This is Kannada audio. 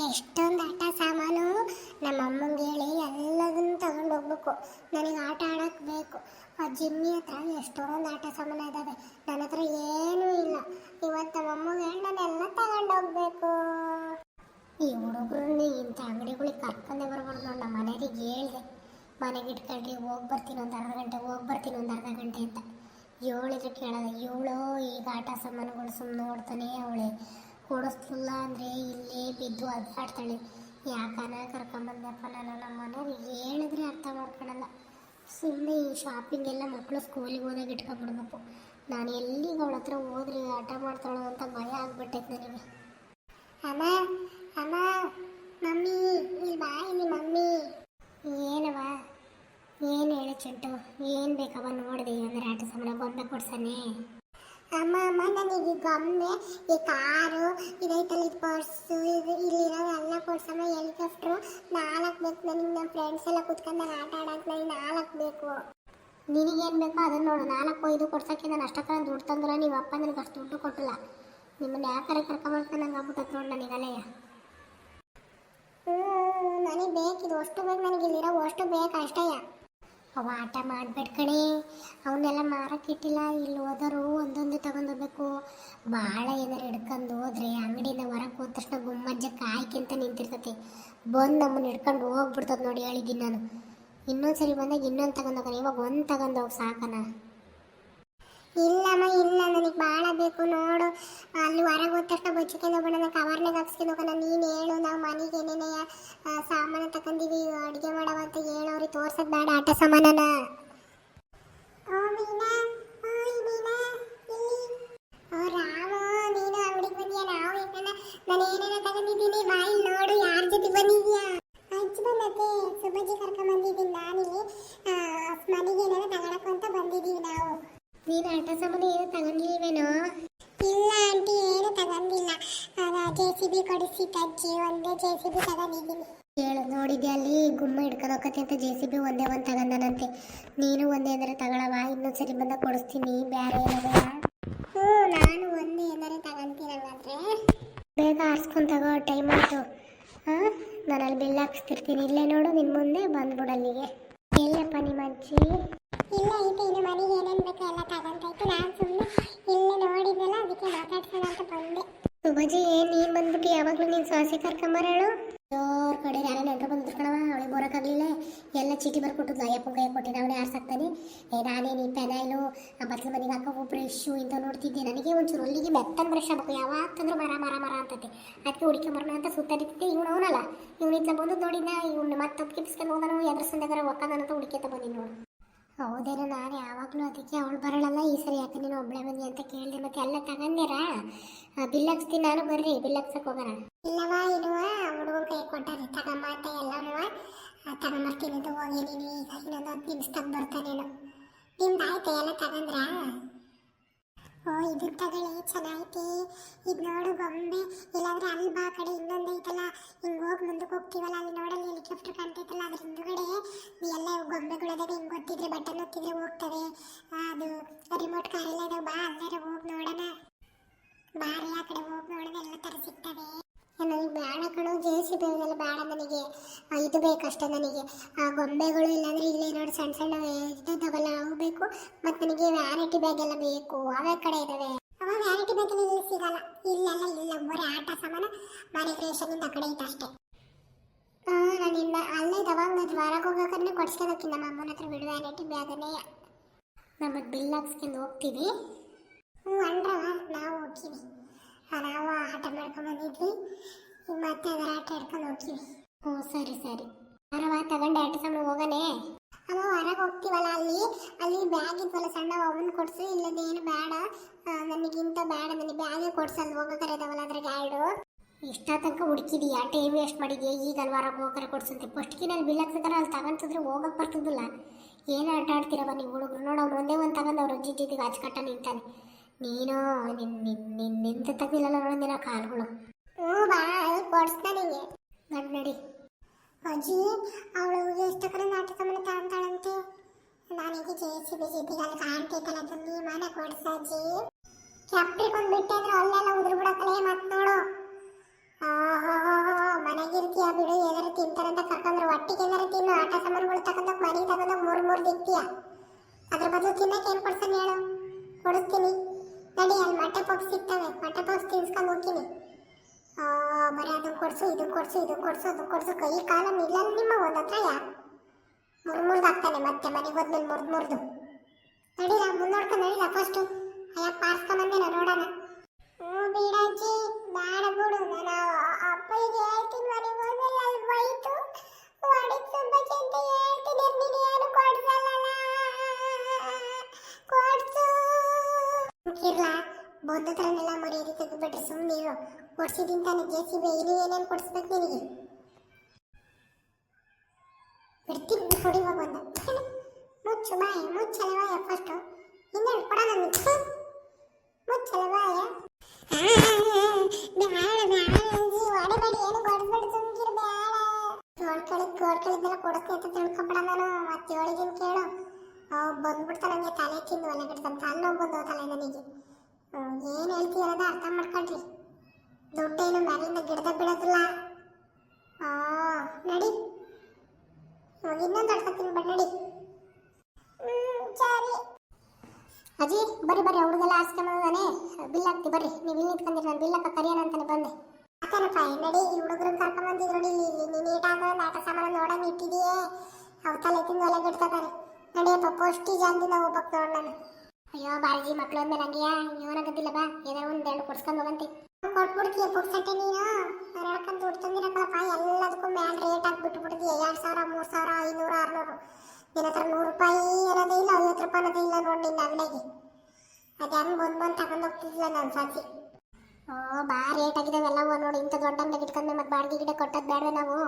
ಎಷ್ಟೊಂದು ಆಟ ಸಾಮಾನು ನಮ್ಮ ಅಮ್ಮಂಗೆ ಹೇಳಿ ಎಲ್ಲದನ್ನು ತಗೊಂಡು ಹೋಗ್ಬೇಕು. ನನಗೆ ಆಟ ಆಡೋಕ್ಕೆ ಬೇಕು. ಆ ಜಿಮ್ಮಿ ಹತ್ರ ಎಷ್ಟೊಂದು ಆಟ ಸಾಮಾನು ಇದ್ದಾವೆ ನನ್ನ ಹತ್ರ ಏನೂ ಇಲ್ಲ. ಇವತ್ತು ನಮ್ಮ ಅಮ್ಮಗೆ ಹೇಳಿ ನಾನೆಲ್ಲ ಎಲ್ಲ ತಗೊಂಡು ಹೋಗ್ಬೇಕು. ಈ ಹುಡುಗರನ್ನ ಇಂಥ ಅಂಗಡಿಗಳಿಗೆ ಕರ್ಕೊಂಡೇ ಬರ್ಬಾರ್ದು ನಮ್ಮ ಮನೆಯವ್ರಿಗೆ ಹೇಳಿದೆ. ಮನೆಗೆ ಇಟ್ಕೊಂಡ್ರಿ ಹೋಗಿ ಬರ್ತೀನಿ ಒಂದು ಅರ್ಧ ಗಂಟೆ, ಹೋಗಿ ಬರ್ತೀನಿ ಒಂದು ಅರ್ಧ ಗಂಟೆ ಅಂತ. ಏಳಿದ್ರೆ ಕೇಳೋದು, ಇವಳು, ಈಗ ಆಟ ಸಾಮಾನುಗಳು ಸುಮ್ಮನೆ ನೋಡ್ತಾನೆ ಅವಳೆ. ಕೊಡಿಸ್ಲಿಲ್ಲ ಅಂದರೆ ಇಲ್ಲೇ ಬಿದ್ದು ಅದಾಡ್ತಾಳೆ ಯಾಕನ ಕರ್ಕೊಂಬಂದಪ್ಪ ನಾನು? ನಮ್ಮ ಮನೆಯವ್ರಿಗೆ ಹೇಳಿದ್ರೆ ಅರ್ಥ ಮಾಡ್ಕೊಳಲ್ಲ. ಸುಮ್ಮನೆ ಈ ಶಾಪಿಂಗ್ ಎಲ್ಲ ಮಕ್ಕಳು ಸ್ಕೂಲಿಗೆ ಹೋದಾಗ ಇಟ್ಕೊಂಡ್ಬಿಡ್ಬೇಕು. ನಾನು ಎಲ್ಲಿಗೆ ಅವಳ ಹತ್ರ ಹೋದ್ರೆ ಆಟ ಮಾಡ್ತಾಳೋ ಅಂತ ಭಯ ಆಗ್ಬಿಟ್ಟೈತೆ ನನಗೆ. ಅಮ್ಮ ಅಮ್ಮ ಮಮ್ಮಿ, ಇಲ್ಲಿ ಬಾಯಿ ನಿಮ್ಮ ಮಮ್ಮಿ. ಏನವ ಏನು ಹೇಳು ಚಿಂಟು? ಏನು ಬೇಕವ ನೋಡಿದೆ ಅಂದ್ರೆ ಆಟ ಸಾಮಾನು ಗೊಂಬೆ ಕೊಡ್ಸನೆ? ಅಮ್ಮ ಅಮ್ಮ ನನಗೆ ಗಮ್ಮೆ ಈ ಕಾರು ಇದೈತಲ್ಲ ಇದು ಪರ್ಸು, ಇದು ಇಲ್ಲಿರೋದೆಲ್ಲ ಕೊಡ್ಸಮ್ಮ ಹೆಲಿಕಾಪ್ಟ್ರು ನಾಲ್ಕು ಬೇಕು ನನಗೆ ನಮ್ಮ ಫ್ರೆಂಡ್ಸ್ ಎಲ್ಲ ಕುತ್ಕೊಂಡು ಆಟ ಆಡಕ್ಕೆ ನನಗೆ ನಾಲ್ಕು ಬೇಕು. ನಿನಗೇನು ಬೇಕೋ ಅದನ್ನ ನೋಡು, ನಾಲ್ಕು, ಐದು ಕೊಡ್ಸೋಕ್ಕೆ ನಾನು ಅಷ್ಟೊತ್ತ ದುಡ್ಡು ತಂದ್ರೆ ನೀವು ಅಪ್ಪ ನನಗೆ ಅಷ್ಟು ದುಡ್ಡು ಕೊಟ್ಟಿಲ್ಲ. ನಿಮ್ಮನ್ನ ಯಾಕಾರ ಕರ್ಕೊಂಬರ್ತಾನೆ ನಂಗೆ ಆಗ್ಬಿಟ್ಟತ್ ನೋಡಿ ನನಗೆ ಹ್ಞೂ ನನಗೆ ಬೇಕಿದು ಅಷ್ಟು ಬೇಕು ನನಗೆ ಇಲ್ಲಿರೋ ಅಷ್ಟು ಬೇಕು ಅಷ್ಟೇಯ. ಅವ ಆಟ ಮಾಡ್ಬೇಡ ಕಣೆ. ಅವನ್ನೆಲ್ಲ ಮಾರಕ್ಕಿಟ್ಟಿಲ್ಲ ಇಲ್ಲಿ ಹೋದರು ಒಂದೊಂದು ತಗೊಂಡೋಗ್ಬೇಕು. ಭಾಳ ಏನಾರು ಹಿಡ್ಕೊಂಡು ಹೋದ್ರೆ ಅಂಗಡಿಯಿಂದ ಹೊರಗೆ ಹೋದ ತಕ್ಷಣ ಗುಮ್ಮಜ್ಜ ಕಾಯ್ಕಿಂತ ನಿಂತಿರ್ತತಿ. ಬಂದು ನಮ್ಮನ್ನ ಹಿಡ್ಕೊಂಡು ಹೋಗ್ಬಿಡ್ತದೆ ನೋಡಿ ಹೇಳಿದ್ದೀನಿ ನಾನು. ಇನ್ನೊಂದು ಸರಿ ಬಂದಾಗ ಇನ್ನೊಂದು ತಗೊಂಡೋಗೋಣ ಇವಾಗ ಒಂದು ತಗೊಂಡೋಗಿ ಸಾಕನ ಇಲ್ಲಮ್ಮ, ಇಲ್ಲ, ನನಗೆ ಭಾಳ ಬೇಕು, ನೋಡು. ಅಲ್ಲಿ ಹೊರಗೆ ಹೋದ ತಕ್ಷಣ ಬಚ್ಚಿಕೊಂಡು ಹೋಗೋಣ ಕವರ್ನಾಗ ಹಾಕ್ಸ್ಕೊಂಡು ಹೋಗೋಣ. ನೀನು ಹೇಳು, ನಾವು ಮನೆಗೆ ಏನೇನೇ ಸಾಮಾನು ತಗೊಂಡಿವಿ ಅಡುಗೆ ಮಾಡವ ಅಂತ ಹೇಳೋರಿ ತೋರ್ಸೋದು ಬೇಡ ಆಟ ಸಾಮಾನನ. ಓ ಮೀನಾ ಓಯ್ ಮೀನಾ ಇಲ್ಲಿ ಓ ರಾಮ ನೀನು ಅಂಗಡಿಗೆ ಬಂದಿಯಾ ನಾವು ಏನನ ನಾನು ಏನೇನ ತಗೊಂಡಿದ್ದೀನಿ ಬಾ ಇಲ್ಲಿ ನೋಡು ಯಾರ ಜೊತೆ ಬಂದಿದ್ಯಾ ಅಜ್ಜಿ ಬಂದತ್ತೆ ಸುಬ್ಬಜ್ಜಿ ಕರ್ಕೊಂಡ್ ಬಂದಿದ್ದೀನಿ ನಾನಿಲ್ಲಿ ಮನೆಗೆ ಏನಾರ ತಗೊಳಕ್ ಅಂತ ಬಂದಿದ್ದೀವಿ ನಾವು ನೀನು ಆಟ ಸಾಮಾನು ಏನು ತಗೊಂಡಿಲ್ವೇನೋ ಇಲ್ಲ ಆಂಟಿ ಏನು ತಗೊಂಡಿಲ್ಲ ಜೆ ಸಿ ಬಿ ಕೊಡಿಸಿತ್ತು ಅಜ್ಜಿ ಒಂದೇ ಜೆ ಸಿ ಬಿ ತಗೊಂಡಿದ್ದೀನಿ. ಕೇಳು ನೋಡಿದ್ದೆ ಅಲ್ಲಿ? ಗುಮ್ಮ ಹಿಡ್ಕೊಂಡು ಹೋಗತ್ತೆ ಅಂತ ಜೆ ಸಿ ಬಿ ಒಂದೇ ಒಂದು ತಗೊಂಡನಂತೆ. ನೀನು ಒಂದೇ ಅಂದರೆ ತಗೊಳವ ಇನ್ನೊಂದು ಸರಿ ಬಂದಾಗ ಕೊಡಿಸ್ತೀನಿ ಬೇರೆ ಏನಾರ ಹ್ಞೂ ನಾನು ಒಂದೇ ಏನಾರೆ ತಗೊಂತೀನಲ್ಲಾದ್ರೆ? ಬೇಗ ಆರಿಸ್ಕೊಂಡು ತಗೋ ಟೈಮ್ ಆಯಿತು. ಹಾಂ ನಾನು ಅಲ್ಲಿ ಬಿಲ್ ಹಾಕ್ಸ್ತಿರ್ತೀನಿ. ಇಲ್ಲೇ ನೋಡು ನಿನ್ನ ಮುಂದೆ ಬಂದ್ಬಿಡು ಅಲ್ಲಿಗೆ. ಎಲ್ಲಪ್ಪ ನಿಮ್ಮ ಅಜ್ಜಿ ಇಲ್ಲ ಐತೆ ಇನ್ನು ಮನೆಗೆ ಏನೇನು ಬೇಕೋ ಎಲ್ಲ ತಗೊಂತಾಯ್ತು ನಾನು ಸುಮ್ಮನೆ ಇಲ್ಲೇ ನೋಡಿದ್ನಲ್ಲ ಅದಕ್ಕೆ ಮಾತಾಡ್ಸೋಣ ಅಂತ ಬಂದೆ ಸುಬಜಿ ಏನ್ ನೀನ್ ಬಂದ್ಬಿಟ್ಟು ಯಾವಾಗ್ಲೂ ನೀನ್ ಸಾಸಿ ಕರ್ಕೊಂಬರಳು ಜೋರ್ ಕಡೆ ಯಾರ ನೆಂಟ್ರು ಬಂದಿರ್ಕಣವ ಅವಳಿಗೆ ಬರೋಕ್ಕಾಗಲಿಲ್ಲ ಎಲ್ಲ ಚೀಟಿ ಬರ್ಕೊಟ್ಟಿದ್ಲು ಅಯ್ಯಪ್ಪ ಕೈ ಕೊಟ್ಟಿದ್ದ. ಅವನೇ ಆರ್ಸಾಕ್ತಾನೆ ಏ, ನಾನೇ ನೀ ಪೆನಾಯ್ಲು, ಆ ಬತ್ಲ ಮನೆಗೆ ಹಾಕೋ ಬ್ರಷ್ಷು ಇಂತ ನೋಡ್ತಿದ್ದೆ. ನನಗೆ ಒಂಚೂರು ಅಲ್ಲಿಗೆ ಮೆತ್ತನ ಬ್ರಷ್ ಆಗ್ಬೇಕು ಯಾವತ್ತಂದ್ರೂ ತಂದ್ರು ಮರ ಮರ ಮರ ಅಂತತೆ. ಅದಕ್ಕೆ ಹುಡುಕೊಂಬರೋಣ ಅಂತ ಸುತ್ತಾಡಿದ್ದೆ ಇವನು ಅವನಲ್ಲ. ಇವನು ಇತ್ಲ ಬಂದು ನೋಡಿದ್ನ. ಇವ್ನು ಮತ್ತೆ ಕಿಪ್ಸ್ಕೊಂಡು ಹೋದನು. ಎದ್ರ ಸಂದಗರ ಒಕ್ಕಂದನಂತ ಹುಡುಕಿತ ಬಂದಿನಿ ನೋಡು. ಹೌದೇನೋ, ನಾನು ಯಾವಾಗಲೂ ಅದಕ್ಕೆ ಅವಳು ಬರಳಲ್ಲ. ಈ ಸರಿ ಯಾಕೆ ನೀನು ಒಬ್ಬಳೆ ಬಂದಿ ಅಂತ ಕೇಳಿದೆ. ಮತ್ತೆ ಎಲ್ಲ ತಗೊಂಡಿರಾ? ಬಿಲ್ ಹಾಕ್ಸ್ತೀನಿ ನಾನು. ಬರ್ರಿ. ಬಿಲ್ ಹಾಕ್ಸಕ್ ಹೋಗೋಣ. ಇಲ್ಲವಾ ಇಲ್ವ ಹುಡುಗನ ಕೈ ಕೊಟ್ಟಾರೆ ತಗೊಂಬ ಅಂತ ಎಲ್ಲನೂ ತಗೊಂಬರ್ತೀನಿ ಅಂತ ಹೋಗಿ ನೀನು ಈಗ ಇನ್ನೊಂದು ಹತ್ತು ನಿಮಿಷದಾಗ ಬರ್ತಾನೇನು ನಿಮ್ದು ಎಲ್ಲ ತಗೊಂಡ್ರಾ ಓ ಇದು ತಗೊಳ್ಳಿ, ಚೆನ್ನಾಗೈತಿ. ಇದು ನೋಡು ಗೊಂಬೆ ಇಲ್ಲಾಂದ್ರೆ ಅಲ್ಲಿ ಬಾ ಕಡೆ, ಇನ್ನೊಂದು ಐತಲ್ಲ. ಹಿಂಗೆ ಹೋಗಿ ಮುಂದಕ್ಕೆ ಹೋಗ್ತೀವಲ್ಲ, ಅಲ್ಲಿ ನೋಡಲ್ಲಿ ಹೆಲಿಕಾಪ್ಟರ್ ಕಾಣ್ತೈತಲ್ಲ, ಅದ್ರ ಹಿಂದುಗಡೆ. ಎಲ್ಲ ಗೊಂಬೆಗಳದಾಗ ಹಿಂಗೆ ಗೊತ್ತಿದ್ರೆ ಬಟನ್ ಒತ್ತಿದ್ರೆ ಹೋಗ್ತವೆ. ಅದು ರಿಮೋಟ್ ಕಾರೆಲ್ಲ ಇದಾವೆ ಬಾ, ಅಲ್ಲಾರ ಹೋಗಿ ನೋಡೋಣ. ಬಾರಿ ಆ ಕಡೆ ಹೋಗಿ ನೋಡೋಣ ಎಲ್ಲ ಥರ ಸಿಗ್ತವೆ. ನನಗೆ ಬೇಡ ಕಣೋ ಜೆ ಸಿ ಬಿ ಎಲ್ಲ ಬೇಡ ನನಗೆ. ಇದು ಬೇಕಷ್ಟೇ ನನಗೆ. ಆ, ಗೊಂಬೆಗಳು ಇಲ್ಲಾಂದ್ರೆ ಇಲ್ಲೇ ನೋಡಿ ಸಣ್ಣ ಸಣ್ಣ ಇದ್ದಾವಲ್ಲ ಅವು ಬೇಕು. ಮತ್ತು ನನಗೆ ವ್ಯಾರೈಟಿ ಬ್ಯಾಗ್ ಎಲ್ಲ ಬೇಕು. ಅವೇ ಕಡೆ ಇದ್ದಾವೆ ಅವ ವ್ಯಾರೈಟಿ ಬ್ಯಾಗ್ ಇಲ್ಲಿ ಸಿಗಲ್ಲ. ಇಲ್ಲೆಲ್ಲ ಇಲ್ಲ ಬರೀ ಆಟ ಸಾಮಾನು, ಮನೆ ಕ್ರಿಯೇಷನಿಂದ ಕಡೆ ಇತ್ತು ಅಷ್ಟೇ. ನಾನಿಂದ ಅಲ್ಲೇ ದವಾಗ ಹೊರಗೆ ಹೋಗೋಕನ್ನೇ ಕೊಡ್ಸ್ಕೊಳಕ್ಕೆ ನಮ್ಮ ಅಮ್ಮನ ಹತ್ರ ಬಿಡು ವ್ಯಾರೈಟಿ ಬ್ಯಾಗನ್ನೇ ನಮ್ಮ ಬಿಲ್ ಹಾಕ್ಸ್ಕೊಂಡು ಹೋಗ್ತೀವಿ ಹ್ಞೂ ಅಂಡ್ರವ ನಾವು ಹೋಗ್ತೀವಿ ಆ, ನಾವು ಆಟ ಮಾಡ್ಕೊಂಡು ಬಂದಿದ್ವಿ ಈಗ ಮತ್ತೆ ಹಿಡ್ಕೊಂಡು ಹೋಗ್ತೀವಿ ಹ್ಞೂ, ಸರಿ ಸರಿ. ಅರವ ತಗೊಂಡು, ಆಟ ಸಾಮಾನು ಹೋಗನೆ ಅವ ಹೊರಗೆ ಹೋಗ್ತೀವಲ್ಲ ಅಲ್ಲಿ? ಅಲ್ಲಿ ಬ್ಯಾಗ್ ಇದ್ವಲ್ಲ, ಸಣ್ಣ ಅವನ್ ಕೊಡ್ಸು ಇಲ್ಲದೇನು ಬೇಡ. ನನಗಿಂತ ಬೇಡ, ನನಗೆ ಬ್ಯಾಗೇ ಕೊಡ್ಸಲ್ಲ ಹೋಗೋಕರೆ ಇದಾವಲ್ಲ ಅದ್ರ ಗಾರ್ಡು ಇಷ್ಟ ತನಕ ಹುಡುಕಿದೀಯ ಟೈಮ್ ವೇಸ್ಟ್ ಮಾಡಿದ್ಯಾ, ಈಗ ಅಲ್ಲಿ ಹೊರಗೆ ಹೋಗರೆ ಕೊಡ್ಸಂತೆ. ಫಸ್ಟ್ಗೆ ನಾನು ಬಿಲ್ ಹಾಕ್ಸಿದ್ರೆ ಅಲ್ಲಿ ತಗೊಂತಿದ್ರೆ, ಹೋಗಕ್ಕೆ ಬರ್ತಿದ್ದಿಲ್ಲ. ಏನು ಆಟ ಆಡ್ತೀರವ ನೀವು ಹುಡುಗರು? ನೋಡು, ಅವ್ನು ಒಂದೇ ಒಂದು ತಗೊಂಡು ಅವ್ರ ಅಜ್ಜಿ ಜೊತೆಗೆ ನಿಂತಾನೆ. ನೀನು ನಿನ್ನ ನಿನ್ ನಿನ್, ನಿಂತ ತೆಗ್ದಿಲ್ಲ ನೋಡಿದಿನ ಕಾಲ್ಗಳು. ಹ್ಞೂ, ಬಾ. ಕೊಡ್ಸ್ತಾನಿಗೆ ಗಂಡು ನಡಿ ಅಜ್ಜಿ ಅವಳು ಎಷ್ಟಕ್ಕರ ನಾಟಕ ಮನೆ ತಾಂತಾಳಂತೆ. ನನಗೆ ಜೆ ಸಿ ಬಿ ಜಿಪಿಗೆ ಅಲ್ಲಿ ಕಾಣ್ತೈತಲ್ಲ ಅದನ್ನ ನೀ ಮನೆ ಕೊಡ್ಸ ಅಜ್ಜಿ. ಕೆಪ್ಪಿಕೊಂಡ್ ಬಿಟ್ಟೆ ಅಂದ್ರೆ ಅಲ್ಲೆಲ್ಲ ಉದುರು ಬಿಡಕ್ಕಲೇ ಮತ್ತೆ ನೋಡು ಆಹಾಹಾಹಾ, ತಿಂತಾರಂತ ಕರ್ಕೊಂಡ್ರೆ. ಒಟ್ಟಿಗೆ ಏನಾರು ತಿನ್ನು ಆಟ ಸಾಮಾನುಗಳು ತಗೊಂಡೋಗಿ ಮನೆಗೆ ತಗೊಂಡೋಗಿ ಮೂರು ಮೂರು ದಿಕ್ತೀಯ ಅದ್ರ ಬದಲು ತಿನ್ನಕ್ಕೆ ಏನು ಕೊಡ್ತಾನೆ ಹೇಳು? ಕೊಡಿಸ್ತೀನಿ. ನಡಿ ಅಲ್ಲಿ ಮೊಟ್ಟೆ ಪಪ್ಸ್ ಸಿಗ್ತವೆ ಮೊಟ್ಟೆ ಪಪ್ಸ್ ತಿನ್ಸ್ಕೊಂಡು ಹೋಗ್ತೀನಿ. ಬರೀ ಅದು ಕೊಡ್ಸು, ಇದು ಕೊಡ್ಸು ಇದು ಕೊಡ್ಸು, ಅದು ಕೊಡ್ಸು. ಕೈ ಕಾಲ ಇಲ್ಲ ನಿಮ್ಮ ಒಂದ್ ಹತ್ರ ಯಾ ಮುರು ಮುರ್ದಾಗ್ತಾನೆ ಮತ್ತೆ ಮನೆಗೆ ಹೋದ್ಮೇಲೆ ಮುರ್ದ್ ಮುರ್ದು. ನಡೀಲ ಮುನ್ನೋಡ್ಕೊಂಡು ನಡೀಲ ಫಸ್ಟು ಅಯ್ಯ ಪಾರ್ಸ್ಕೊಂಬಂದೇನ ನೋಡೋಣ. ಹ್ಞೂ ಬೀಡಾಜಿ, ಬೇಡ ಬಿಡು. ನಾನು ಅಪ್ಪನಿಗೆ ಹೇಳ್ತೀನಿ, ಮನೆಗೆ ಹೋದ್ಮೇಲೆ ಅಲ್ಲಿ ಬೈತು ಹೊಡಿದ್ ತುಂಬ ಚಂದ ಹೇಳ್ತೀನಿ, ನೀನು ಏನು ಕೊಡ್ಸಲ್ಲ ಕೊಡ್ಸು. ಇರ್ಲ ಬೌದ್ಧ ಥರನೆಲ್ಲ ಮರ್ಯಾದೆ ತೆಗೆದ್ಬಿಟ್ರೆ ಸುಮ್ಮನೆ ಇರು. ಕೊಡ್ಸಿದ್ದೀನಿ ತಾನೆ ಜೆ ಸಿ ಬಿ ಏನೇನು ಕೊಡಿಸ್ಬೇಕು ನಿನಗೆ? ಬಿಡ್ತೀನಿ ಕೊಡಿ ಬಂದ ಮುಚ್ಚು ಬಾಯ ಮುಚ್ಚಲ ಬಾಯ ಫಸ್ಟು ಇನ್ನೆರಡು ಕೊಡ ನನಗೆ ಏನು ನಾನು. ಮತ್ತೆ ಹೇಳಿದ್ದೀನಿ ಕೇಳು. ತಲೆ ತಿಂದು ಒಲೆ ಬಿಡ್ತಾನೆ ತಲೆನೋವು ಬಂದು ತಲೆ ನನಗೆ ಏನು ಹೇಳ್ತೀರದ ಅರ್ಥ ಮಾಡ್ಕೊಳ್ರಿ ದುಡ್ಡೇನು ಮ್ಯಾಲಿಂದ ಗಿಡದ ಬಿಡೋದಿಲ್ಲ ಆ ನಡಿ ಇವಾಗ ಇನ್ನೊಂದು ಅಡ್ಕೊತೀನಿ ಬಟ್ ನಡಿ ಸರಿ ಅಜ್ಜಿ ಬರ್ರಿ ಆಸ್ಕೊಂಬಂದಾನೆ ಬಿಲ್ ಹಾಕ್ತಿ, ಬರ್ರಿ. ನೀವು ಇಲ್ಲಿ ನಿಂತ್ಕೊಂಡಿರಿ, ನಾನು ಬಿಲ್ ಹಾಕ ಕರಿಯೋಣ ಅಂತಾನೆ ಬಂದೆ. ಆತನಪ್ಪ ನಡಿ, ಈ ಹುಡುಗರು ಕರ್ಕೊಂಬಂದಿದ್ರು ನೋಡಿ ಇಲ್ಲಿ. ನೀನು ನೀಟಾಗ ಆಟ ಸಾಮಾನು ನೋಡಂಗೆ ಇಟ್ಟಿದೆಯೇ. ಅವು ತಲೆ ತಿಂದು ಒಲೆಗೆ ಇಡ್ತಾರೆ ನಡಿಯಪ್ಪ ಪೋಸ್ಟಿ ಜಾನ್ದಿನ ಹೋಗ್ಬೇಕು ನೋಡ್ ನಾನು. ಅಯ್ಯೋ ಬಾಳಜಿ ಮಕ್ಳು ಅಂದ್ಮೇಲೆ ಹಂಗೆಯ? ಇವನಾಗದಿಲ್ಲ ಬಾ. ಏನೋ ಒಂದು ಎರಡು ಕೊಡ್ಸ್ಕೊಂಡು ಹೋಗಂತಿ. ಕೊಟ್ಬಿಡ್ತೀಯ ಪುಕ್ಸಟ್ಟೆ ನೀನು? ನಡ್ಕೊಂಡು ದುಡ್ಡು ತಂದಿರಕ್ಕಲ್ಲಪ್ಪ ಎಲ್ಲದಕ್ಕೂ ಮ್ಯಾಲ್ ರೇಟ್ ಹಾಕಿ ಬಿಟ್ಬಿಡ್ತೀಯ ಎರಡು ಸಾವಿರ, ಮೂರು ಸಾವಿರ, ಐನೂರು, ಆರುನೂರು. ನಿನ್ನ ಹತ್ರ ನೂರು ರೂಪಾಯಿ ಇರೋದೇ ಇಲ್ಲ, ಐವತ್ತು ರೂಪಾಯಿ ಅನ್ನೋದೇ ಇಲ್ಲ ನೋಡಿ ನಿನ್ನ ಅಂಗಡಿಗೆ ಅದು ಹೆಂಗೆ ಬಂದು ಬಂದು ತಗೊಂಡು ಹೋಗ್ತಿದ್ಲ ನಾನು ಸಾಕಿ ಓ ಬಾ ರೇಟ್ ಆಗಿದಾವೆಲ್ಲ ನೋಡಿ ಇಂಥ ದೊಡ್ಡ ಅಂಗಡಿಗೆ ಇಟ್ಕೊಂಡ್ರೆ ಮತ್ತೆ ಬಾಡಿಗೆ ಗಿಡ ಕೊಟ್ಟದ್ ಬೇಡವೆ ನಾವು?